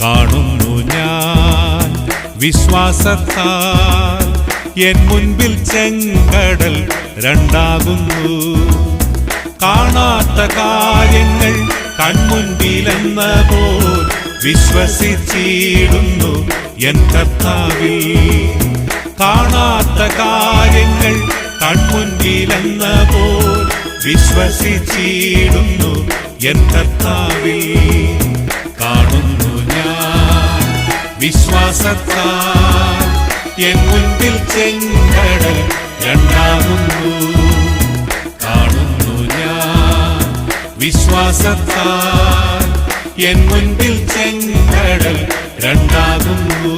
കാണുന്നു ഞാൻ വിശ്വാസത്താൽ. എൻ മുൻപിൽ ചെങ്കടൽ രണ്ടാകുന്നു. കാണാത്ത കാര്യങ്ങൾ കൺമുൻപിലെന്ന പോൽ വിശ്വസിച്ചിടുന്നു എൻ കർത്താവിൽ. കാണാത്ത കാര്യങ്ങൾ കൺമുൻപിലെന്ന പോൽ വിശ്വസിച്ചിടുന്നു എൻ കർത്താവിൽ. വിശ്വാസത്താൽ എൻ മുൻപിൽ ചെങ്കടൽ രണ്ടാകുന്നു. കാണുന്നു ഞാൻ വിശ്വാസത്താൽ എൻ മുൻപിൽ ചെങ്കടൽ രണ്ടാകുന്നു.